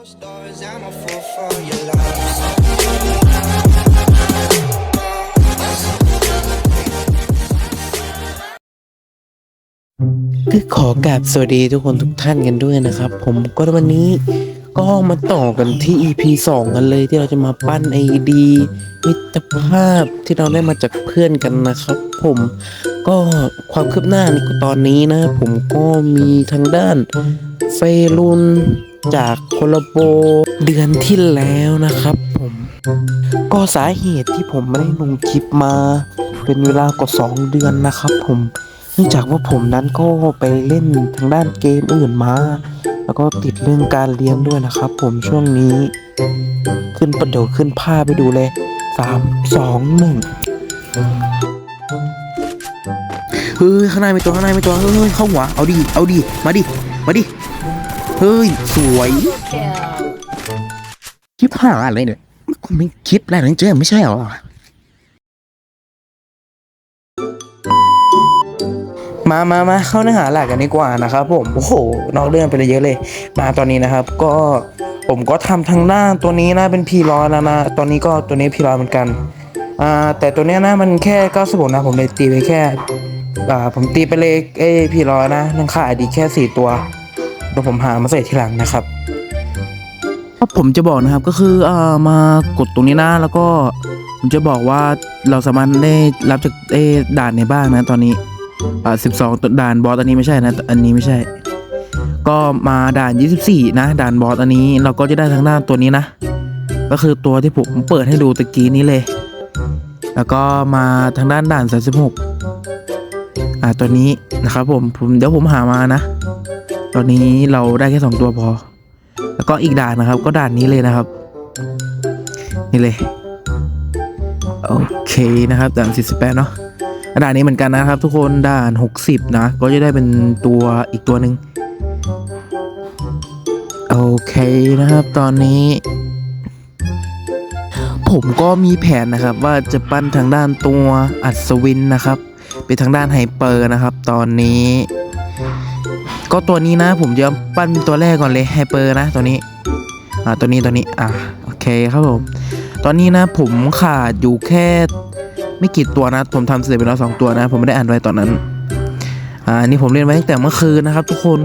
Closed doors, I'm a fool for your love. คือขอกราบสวัสดีทุกคนทุกท่านกันด้วยนะครับ ผมก็วันนี้ก็มาต่อกันที่ EP 2 กันเลยที่เราจะมาปั้น ID มิตรภาพที่เราได้มาจากเพื่อนกันนะครับ ผมก็ความคืบหน้าในตอนนี้นะ ผมก็มีทางด้านเฟรุน จากโคลาโบเดือนที่แล้วนะครับผม ก็สาเหตุที่ผมไม่ได้ลงคลิปมา เป็นเวลากว่า2เดือนนะครับผมเนื่องจากว่าผมนั้นก็ไปเล่นทางด้านเกมอื่นมา แล้วก็ติดเรื่องการเรียนด้วยนะครับ ผมช่วงนี้ ขึ้นประเดี๋ยวขึ้นภาไปดูเลยสามสองหนึ่งเฮ้ยข้างในมีตัวข้างในมีตัวเฮ้ยเข้าหัวเอาดิเอาดิมาดิมาดิ เฮ้ย สวยคลิปหาอะไรเนี่ยไม่คลิปอะไรนั่นเจอไม่ใช่เหรอ มามามาเข้าเนื้อหาหลักกันดีกว่านะครับผม โอ้โห นอกเรื่องไปเลยเยอะเลย มาตอนนี้นะครับ ก็ผมก็ทำทางด้านตัวนี้นะเป็นพีร้อยแล้วนะ ตอนนี้ก็ตัวนี้พีร้อยเหมือนกัน อ่า แต่ตัวเนี้ยนะมันแค่เก้าสิบนะ ผมเลยตีไปแค่ อ่า ผมตีไปเลยเอ้พีร้อยนะนังขายดีแค่สี่ตัว เดี๋ยวผมหามาใส่ทีหลังนะครับก็ผมจะบอกนะครับก็คืออ่ามากดตรงนี้นะแล้วก็ผมจะบอกว่าเราสามารถได้รับจากเอ้ด่านในบ้างนะตอนนี้อ่าสิบสองตัวด่านบอสอันนี้ไม่ใช่นะอันนี้ไม่ใช่ ก็มาด่านยี่สิบสี่นะ ด่านบอสอันนี้เราก็จะได้ทางด้านตัวนี้นะ ก็คือตัวที่ผมเปิดให้ดูตะกี้นี้เลย แล้วก็มาทางด้านด่านสามสิบหกอ่าตัวนี้นะครับผมผมเดี๋ยวผมหามานะ ตอนนี้เราได้แค่สองตัวพอ แล้วก็อีกด่านนะครับ ก็ด่านนี้เลยนะครับ นี่เลยโอเคนะครับด่านสี่สิบแปดเนาะด่านนี้เหมือนกันนะครับ ทุกคนด่าน60นะ ก็จะได้เป็นตัวอีกตัวหนึ่งโอเคนะครับตอนนี้ ผมก็มีแผนนะครับ ว่าจะปั้นทางด้านตัวอัศวินนะครับ เป็นทางด้านไฮเปอร์นะครับ ตอนนี้ ก็ตัวนี้นะ ผมจะปั้นเป็นตัวแรกก่อนเลยไฮเปอร์นะตัวนี้ อ่าตัวนี้ตัวนี้อะโอเคครับผม ตอนนี้นะผมขาดอยู่แค่ไม่กี่ตัวนะ ผมทำเสร็จไปแล้วสองตัวนะ ผมไม่ได้อ่านไว้ตอนนั้น อ่านี่ผมเล่นไว้ตั้งแต่เมื่อคืนนะครับ ทุกคน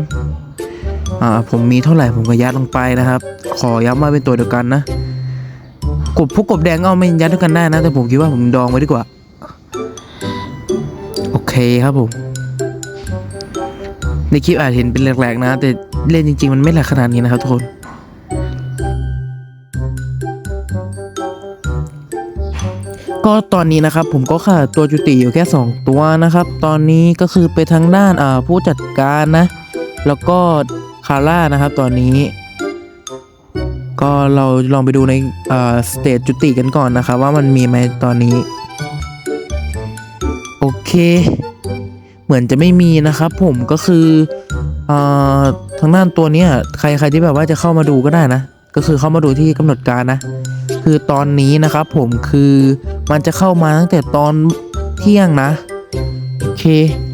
อ่าผมมีเท่าไหร่ผมก็ยัดลงไปนะครับ ขอย้ำว่าเป็นตัวเดียวกันนะกบพวกกบแดงเอาไม่ยัดด้วยกันได้นะ แต่ผมคิดว่าผมดองไว้ดีกว่า โอเคครับผม ในคลิปอาจเห็นเป็นแหลกๆนะ แต่เล่นจริง ๆ มันไม่แหลกขนาดนี้นะครับทุกคนก็ตอนนี้นะครับผมก็ขาดตัวจุติอยู่แค่ 2 ตัวนะครับ ตอนนี้ก็คือไปทางด้านผู้จัดการนะ แล้วก็คาร่านะครับตอนนี้ ก็เราลองไปดูในสเตจจุติกันก่อนนะครับ ว่ามันมีไหมตอนนี้ โอเค เหมือนจะไม่มีนะครับ ผมก็คืออทางด้านตัวเนี้ยใครใครที่แบบว่าจะเข้ามาดูก็ได้นะ ก็คือเข้ามาดูที่กำหนดการนะ คือตอนนี้นะครับผมคือมันจะเข้ามาตั้งแต่ตอนเที่ยงนะโอเค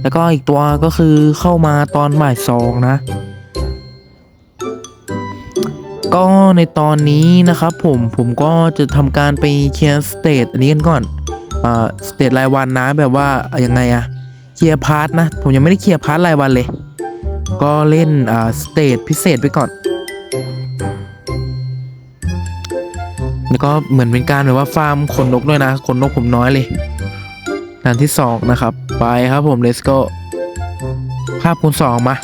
แล้วก็อีกตัวก็คือเข้ามาตอนบ่ายสองนะ ก็ในตอนนี้นะครับผมผมก็จะทำการไปเคลียร์สเตทอันนี้กันก่อนอ่าสเตทรายวันนะแบบว่ายังไงอะ ลียร์พาร์ทนะ ผมยังไม่ได้เคลียร์พาร์ทรายวันเลย ก็เล่นอ่าสเตจพิเศษไปก่อน แล้วก็เหมือนเป็นการแบบว่าฟาร์มขนนกด้วยนะขนนกผมน้อยเลยด่านที่สองนะครับ ไปครับผม let's go ภาพคูณสองมา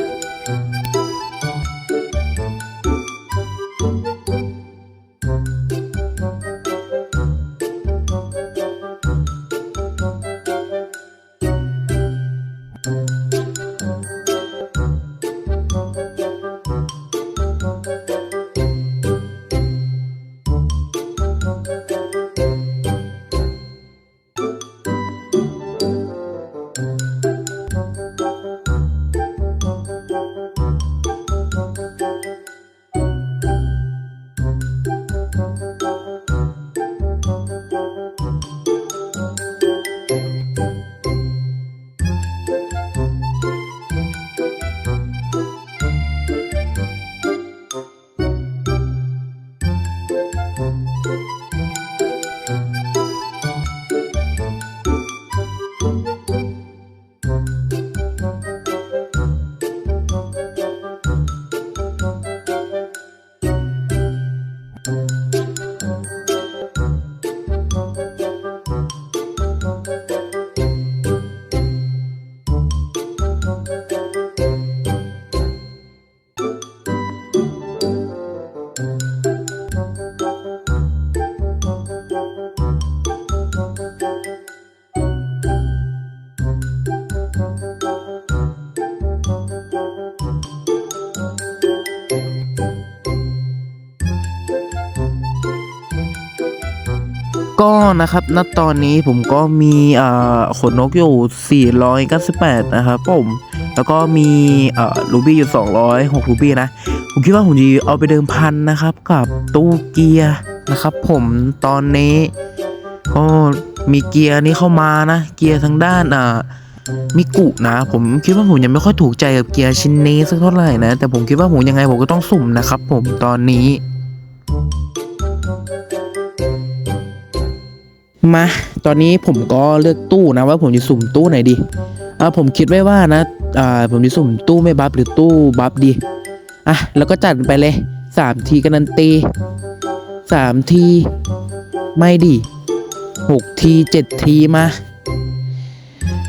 ก็นะครับณตอนนี้ผมก็มีขนนกอยู่ 498 นะครับผม แล้วก็มีอ่ารูบี้อยู่ 206รูบี้นะ ผมคิดว่าผมจะเอาไปเดิมพันนะครับ กับตู้เกียร์นะครับ ผมตอนนี้ ก็มีเกียร์นี้เข้ามานะ เกียร์ทางด้านอ่ามิกุนะ ผมคิดว่าผมยังไม่ค่อยถูกใจกับเกียร์ชิ้นนี้สักเท่าไหร่นะ แต่ผมคิดว่าผมยังไงผมก็ต้องสุ่มนะครับ ผมตอนนี้ มาตอนนี้ผมก็เลือกตู้นะว่าผมจะสุ่มตู้ไหนดีอ่าผมคิดไว้ว่านะอ่าผมจะสุ่มตู้ไม่บัฟหรือตู้บัฟดีอะแล้วก็จัดไปเลยสามทีกันนันตีสามทีไม่ดีหกทีเจ็ดทีมา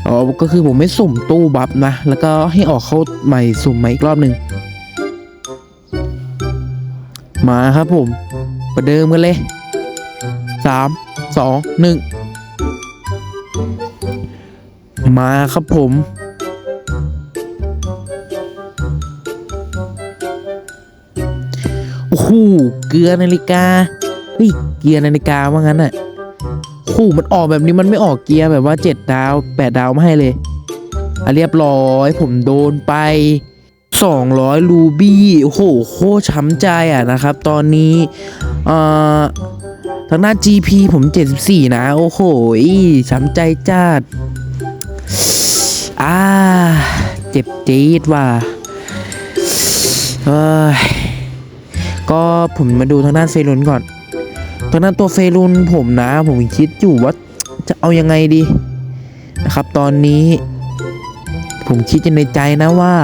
อ๋อก็คือผมไม่สุ่มตู้บัฟนะ แล้วก็ให้ออกเข้าใหม่สุ่มใหม่อีกรอบหนึ่งมาครับผมประเดิมกันเลย สามสองหนึ่งมาครับผม โอ้โหเกลือนาฬิกาเฮ้ยเกียร์นาฬิกาว่างั้นอะโอ้โหมันออกแบบนี้มันไม่ออกเกียร์แบบว่าเจ็ดดาวแปดดาวไมาให้เลยอะเรียบร้อย ผมโดนไป 200 รูบี้โอ้โหโคช้ำใจอะนะครับ ตอนนี้อ่อ ทางหน้าน GP ผม 74 นะ โอ้โหช้ำใจจัดอ่าเจ็บจี๊ดว่ะเฮ้ยก็ผมมาดูทางด้านเฟรุนก่อน ทางด้านตัวเฟรุนผมนะ ผมคิดอยู่ว่าจะเอายังไงดีนะครับ ตอนนี้ ผมคิดในใจนะว่า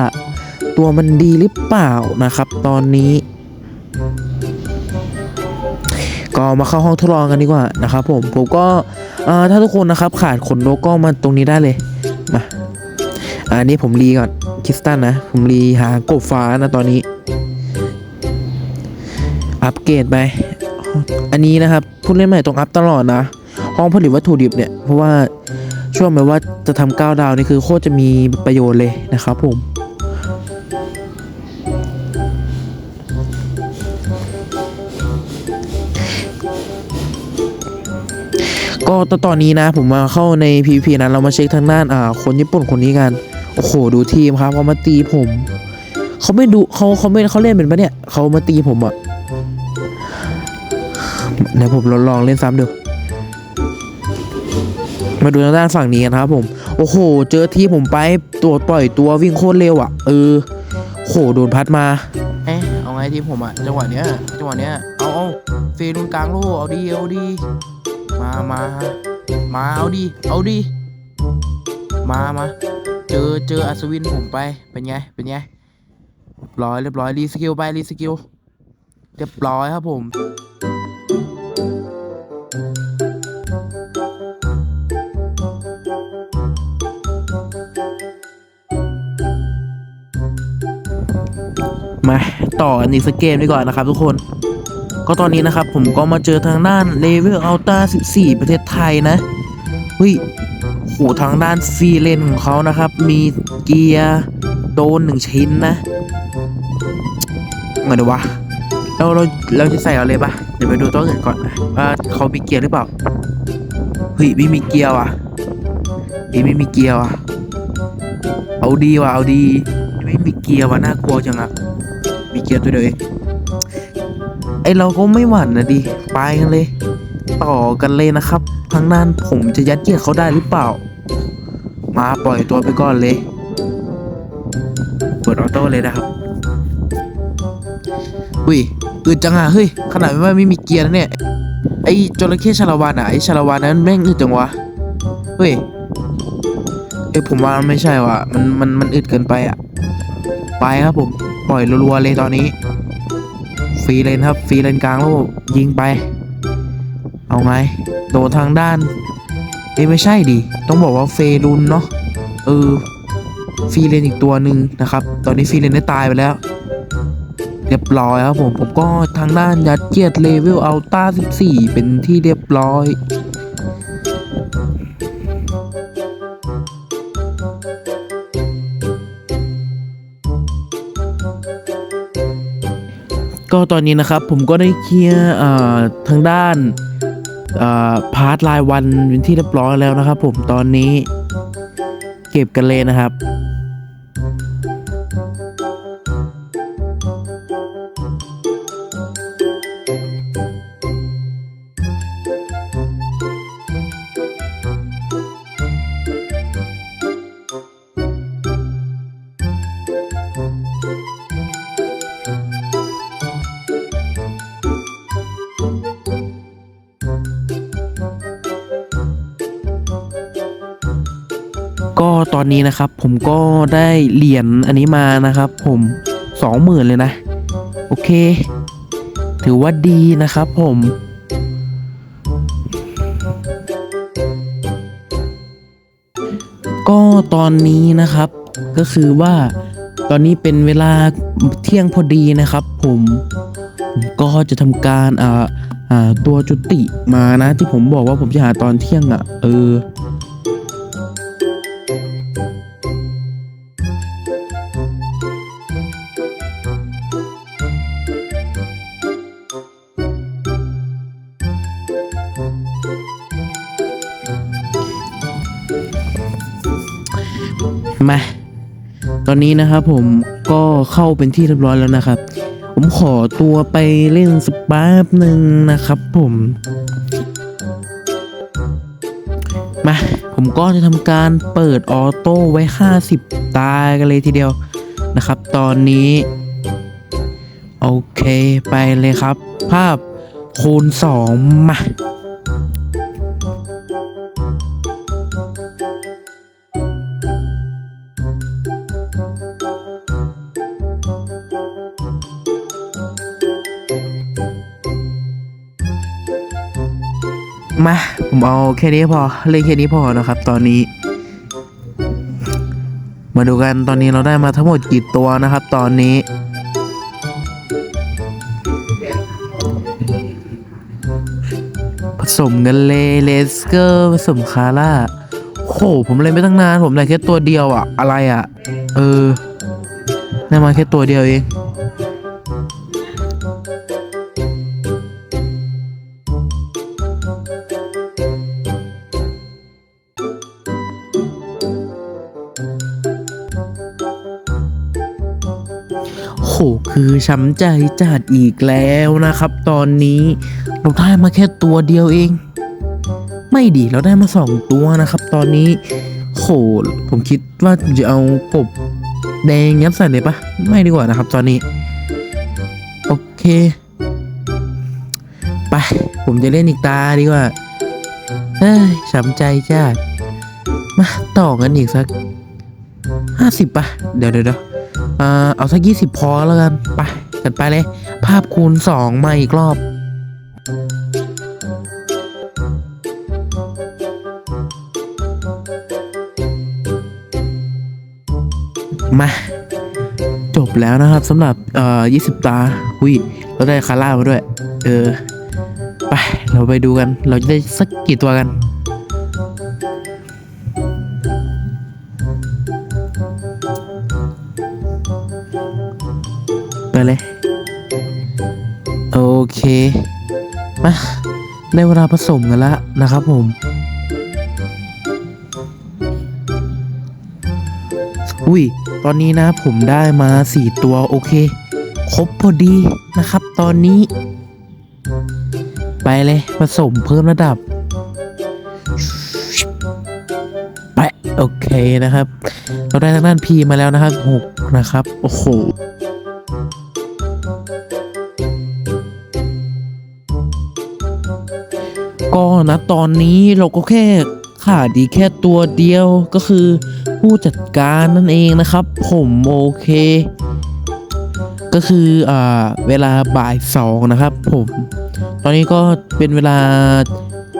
ตัวมันดีหรือเปล่านะครับ ตอนนี้ ก็มาเข้าห้องทดลองกันดีกว่านะครับผมผมก็ถ้าทุกคนนะครับขาดขนนกก็มาตรงนี้ได้เลยมาอันนี้ผมรีก่อนคริสตันนะ ผมรีหากบฟ้านะตอนนี้ อัปเกรดไป อันนี้นะครับผู้เล่นใหม่ต้องอัพตลอดนะ ห้องผลิตวัตถุดิบเนี่ย เพราะว่าช่วงแบบว่าจะทำก้าวดาวนี่คือโคตรจะมีประโยชน์เลยนะครับผม ก็ตอนตอนนี้นะผมมาเข้าใน PVP นั้นเรามาเช็คทางด้านอ่าคนญี่ปุ่นคนนี้กัน โอ้โหดูทีมครับเขามาตีผมเขาไม่ดูเขาเขาไม่เขาเล่นเป็นปะเนี่ยเขามาตีผมอะเดี๋ยวผมลองลองเล่นซ้ำดูมาดูทางด้านฝั่งนี้กันครับผม โอ้โห เจอทีผมไปตัวปล่อยตัววิ่งโคตรเร็วอะเออโหโดนพัดมาเอ๊ะเอาไงทีผมอะจังหวะเนี้ยจังหวะเนี้ยเอาเอาเฟรุนกลางโลกเอาดีเอาดี มามามาเอาดีเอาดีมามา เจอเจออัศวินผมไป เป็นไง เป็นไง ร้อยเรียบร้อยรีสกิลไปรีสกิล เรียบร้อยครับผมมาต่อกันอีกสักเกมดีกว่านะครับทุกคน ก็ตอนนี้นะครับผมก็มาเจอทางด้านเลเวลอัลต้า14 ประเทศไทยนะเฮ้ยโหทางด้านฟรีเลนของเขานะครับ มีเกียร์โดนหนึ่งชิ้นนะไงดีวะเราเราเราจะใส่อาเลยปะเดี๋ยวไปดูตัวอื่นก่อนว่าเขามีเกียร์หรือเปล่าเฮ้ยไม่มีเกียร์ว่ะเฮ้ยไม่มีเกียร์ว่ะเอาดีว่ะเอาดี ไม่มีเกียร์ว่ะน่ากลัวจังอะมีเกียร์ตัวเดียวเอง ไอเราก็ไม่หวั่นนะดิไปกันเลย ต่อกันเลยนะครับทางด้นผมจะยัดเยียดเขาได้หรือเปล่า มาปล่อยตัวไปก่อนเลยเปิดออโต้เลยนะครับอุ้ยอึดจังอะเฮ้ยขนาดว่าไม่มีเกียร์นะเนี่ยไอ้จระเข้ชาละวันอะไอ้ชาละวันนั้นแม่งอึดจังวะเฮ้ยไอ้ยผมว่าไม่ใช่ว่ะมันมันมันอึดเกินไปอะไปครับผมปล่อยรัวๆเลยตอนนี้ ฟรีเลนครับฟรีเลนกลางแล้วยิงไป เอาไงโดนทางด้านเอ้ไม่ใช่ดิต้องบอกว่าเฟรุนเนาะเออฟรีเลนอีกตัวหนึ่งนะครับ ตอนนี้ฟรีเลนได้ตายไปแล้วเรียบร้อยครับผมผมก็ทางด้านยัดเยียดเลเวลอัลต้า14 เป็นที่เรียบร้อย ก็ตอนนี้นะครับผมก็ได้เคลียร์ทางด้านพาร์ทรายวันเป็นที่เรียบร้อยแล้วนะครับ ผมตอนนี้ เก็บกันเลยนะครับ ก็ตอนนี้นะครับผมก็ได้เหรียญอันนี้มานะครับ ผมสองหมื่นเลยนะ โอเค ถือว่าดีนะครับผมก็ตอนนี้นะครับก็คือว่าตอนนี้เป็นเวลาเที่ยงพอดีนะครับ ผมก็จะทำการอ่าอ่าตัวจุติมานะ ที่ผมบอกว่าผมจะหาตอนเที่ยงอะ เออ มา ตอนนี้นะครับผมก็เข้าเป็นที่เรียบร้อยแล้วนะครับ ผมขอตัวไปเล่นสปาร์หนึ่งนะครับผม มา ผมก็จะทำการเปิดออโต้ไว้ 50 ตายกันเลยทีเดียวนะครับ ตอนนี้ โอเคไปเลยครับ ภาพคูณ 2 มามา ผมเอาแค่นี้พอ เลขแค่นี้พอนะครับ ตอนนี้ มาดูกันตอนนี้เราได้มาทั้งหมดกี่ตัวนะครับ ตอนนี้ ผสมกันเลยเลสเกอร์ผสมคาร่าโหผมเลยไม่ตั้งนาน ผมได้แค่ตัวเดียวอะอะไรอะเออได้มาแค่ตัวเดียวเอง โหคือช้ำใจจัดอีกแล้วนะครับ ตอนนี้เราได้มาแค่ตัวเดียวเอง ไม่ดีเราได้มาสองตัวนะครับ ตอนนี้โหผมคิดว่าจะเอากบแดงยัดใส่เลยปะไม่ดีกว่านะครับ ตอนนี้ โอเคไปผมจะเล่นอีกตาดีกว่าเฮ้ยช้ำใจจัดมาต่อกันอีกสักห้าสิบปะเดี๋ยวเดี๋ยว อ่าเอาสักยี่สิบพอแล้วกัน ไปกันไปเลย ภาพคูณสองมาอีกรอบมาจบแล้วนะครับสำหรับเอ่อยี่สิบตาหุยเราได้คาร่ามาด้วย เออ ไป เราไปดูกัน เราจะได้สักกี่ตัวกัน เลย โอเคมาได้เวลาผสมกันแล้วนะครับผม อุ้ย ตอนนี้นะผมได้มาสี่ตัวโอเค ครบพอดีนะครับ ตอนนี้ ไปเลยผสมเพิ่มระดับ ไป โอเคนะครับ เราได้ทางด้านพีมาแล้วนะครับหกนะครับ โอ้โห ก็นะตอนนี้เราก็แค่ขาดดีแค่ตัวเดียวก็คือผู้จัดการนั่นเองนะครับ ผมโอเค ก็คืออ่าเวลาบ่ายสองนะครับ ผม ตอนนี้ก็เป็นเวลา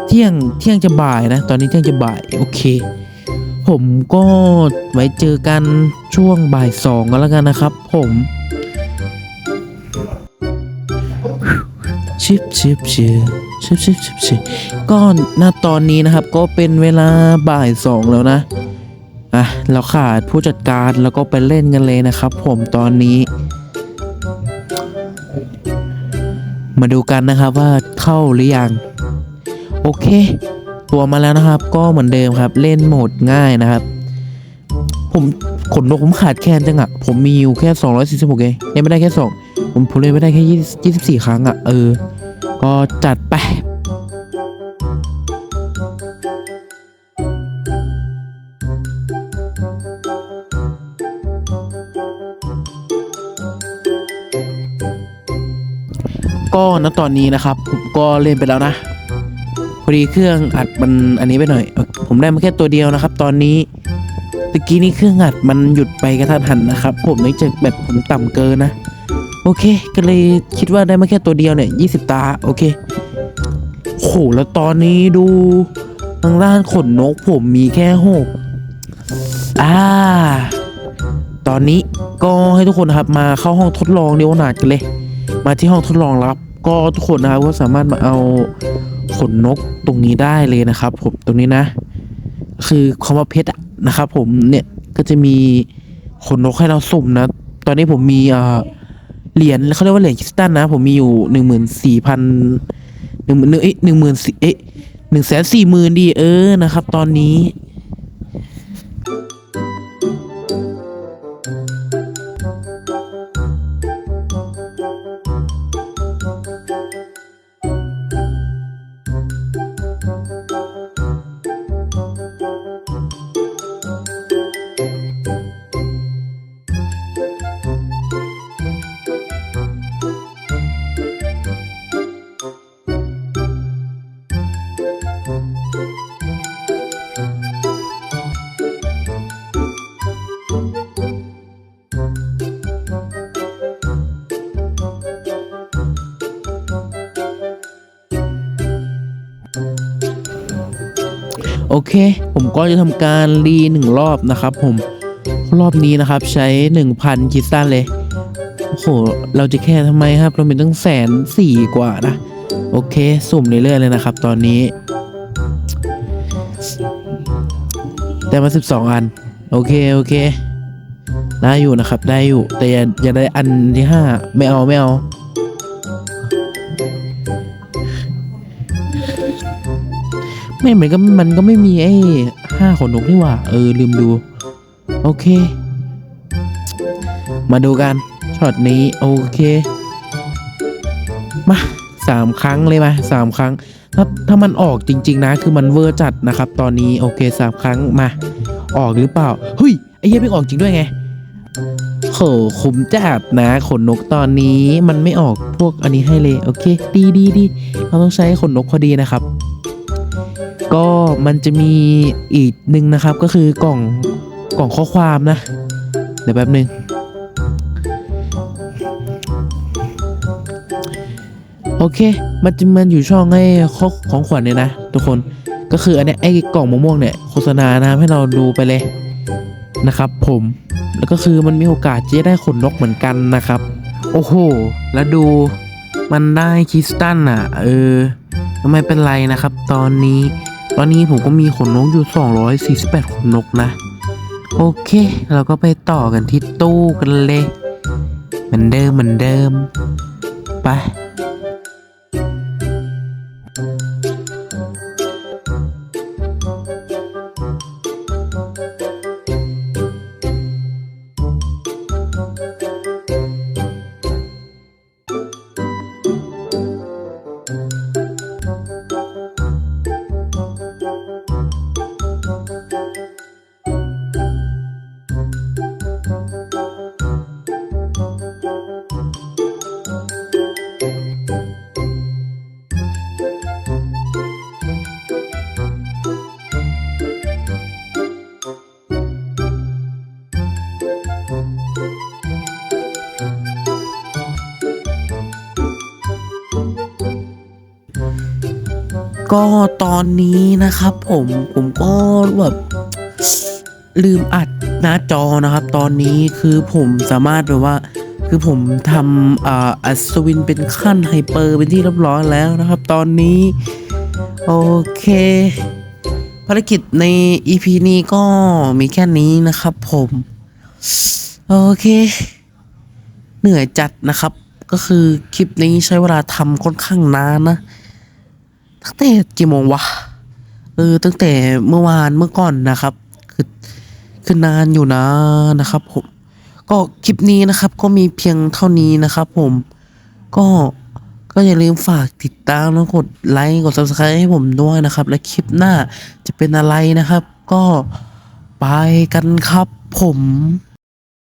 เที่ยงเที่ยงจะบ่ายนะ ตอนนี้เที่ยงจะบ่ายโอเค ผมก็ไว้เจอกันช่วงบ่ายสองก็แล้วกันนะครับ ผม ชิบชิบชิบชิบชิบชิบชิบก็ณตอนนี้นะครับก็เป็นเวลาบ่ายสองแล้วนะอะเราขาดผู้จัดการแล้วก็ไปเล่นกันเลยนะครับ ผมตอนนี้ มาดูกันนะครับว่าเข้าหรือยัง โอเค ตัวมาแล้วนะครับ ก็เหมือนเดิมครับ เล่นโหมดง่ายนะครับ ผมขนนกผมขาดแคลนจังอะผมมีอยู่แค่ 246เองเล่นไม่ได้แค่ 2 ผมผมเล่นไม่ได้แค่20 24ครั้งอะเออ ก็จัดไปก็ณตอนนี้นะครับผมก็เล่นไปแล้วนะพอดีเครื่องอัดมันอันนี้ไปหน่อย ผมได้มาแค่ตัวเดียวนะครับ ตอนนี้ตะกี้นี้เครื่องอัดมันหยุดไปกระทันหันนะครับ ผมเนื่องจากแบบผมต่ำเกินนะ โอเค ก็เลยคิดว่าได้มาแค่ตัวเดียวเนี่ยยี่สิบตา โอเคโหแล้วตอนนี้ดูทางด้านขนนกผมมีแค่หกอ่า ตอนนี้ก็ให้ทุกคนครับมาเข้าห้องทดลองเดียวนาดกันเลย มาที่ห้องทดลองรับ ก็ทุกคนนะครับก็สามารถมาเอาขนนกตรงนี้ได้เลยนะครับ ผมตรงนี้นะ คือคำว่าเพชรนะครับผมเนี่ยก็จะมีขนนกให้เราสุ่มนะ ตอนนี้ผมมีอ่อ เหรียญเขาเรียกว่าเหรียญคริสตัลนะ ผมมีอยู่หนึ่งหมื่นสี่พันหนึ่งหมื่นเอ๊ะหนึ่งหมื่นสี่เอ๊ะหนึ่งแสนสี่หมื่นดีเออนะครับ ตอนนี้ เค ผมก็จะทำการรีหนึ่งรอบนะครับ ผมรอบนี้นะครับใช้ 1,000คิสตัลเลย โอ้โห เราจะแค่ทำไมครับ เราเป็นตั้งแสนสี่กว่านะ โอเค สุ่มเรื่อยๆเลยนะครับ ตอนนี้ได้มา 12 อัน โอเค โอเค ได้อยู่นะครับ ได้อยู่ แต่อย่าอย่าได้อันที่ 5 ไม่เอาไม่เอา ไม่เหมือนก็มันก็ไม่มีไอ้ห้าขนนกนี่ว่า เออ ลืมดู โอเค มาดูกันช็อตนี้ โอเค มาสามครั้งเลยมาสามครั้ง ถ้าถ้ามันออกจริง ๆ นะ คือมันเวอร์จัดนะครับ ตอนนี้โอเคสามครั้งมา ออกหรือเปล่าเฮ้ยไอ้เหี้ยไม่ออกจริงด้วยไงโหคุ้มจัดนะ ขนนกตอนนี้มันไม่ออกพวกอันนี้ให้เลย โอเค ดีดีดีเราต้องใช้ขนนกพอดีนะครับ ก็มันจะมีอีกหนึ่งนะครับก็คือกล่องกล่องข้อความนะ เดี๋ยวแป๊บหนึ่งโอเค มันจะมันอยู่ช่องให้ข้อของขวัญเนี่ยนะ ทุกคนก็คืออันเนี้ยไอ้กล่องมะม่วงเนี่ยโฆษณานะให้เราดูไปเลยนะครับ ผมแล้วก็คือมันมีโอกาสจะได้ขนนกเหมือนกันนะครับ โอ้โห แล้วดูมันได้คริสตัลอะ เออไม่เป็นไรนะครับ ตอนนี้ ตอนนี้ผมก็มีขนนกอยู่ 248 ขนนกนะ โอเค เราก็ไปต่อกันที่ตู้กันเลย เหมือนเดิมเหมือนเดิม ไป ก็ตอนนี้นะครับ ผมผมก็แบบลืมอัดหน้าจอนะครับ ตอนนี้คือผมสามารถแบบว่า คือผมทำอ่าอัศวินเป็นขั้นไฮเปอร์เป็นที่เรียบร้อยแล้วนะครับ ตอนนี้ โอเคภารกิจใน EP นี้ก็มีแค่นี้นะครับ ผม โอเค เหนื่อยจัดนะครับ ก็คือคลิปนี้ใช้เวลาทำค่อนข้างนานนะ ตั้งแต่กี่โมงวะ เออ ตั้งแต่เมื่อวานเมื่อก่อนนะครับ คือคือนานอยู่นะนะครับ ผม ก็คลิปนี้นะครับ ก็มีเพียงเท่านี้นะครับ ผม ก็ก็อย่าลืมฝากติดตามแล้วกดไลค์กด subscribe ให้ผมด้วยนะครับ และคลิปหน้าจะเป็นอะไรนะครับ ก็ไปกันครับผม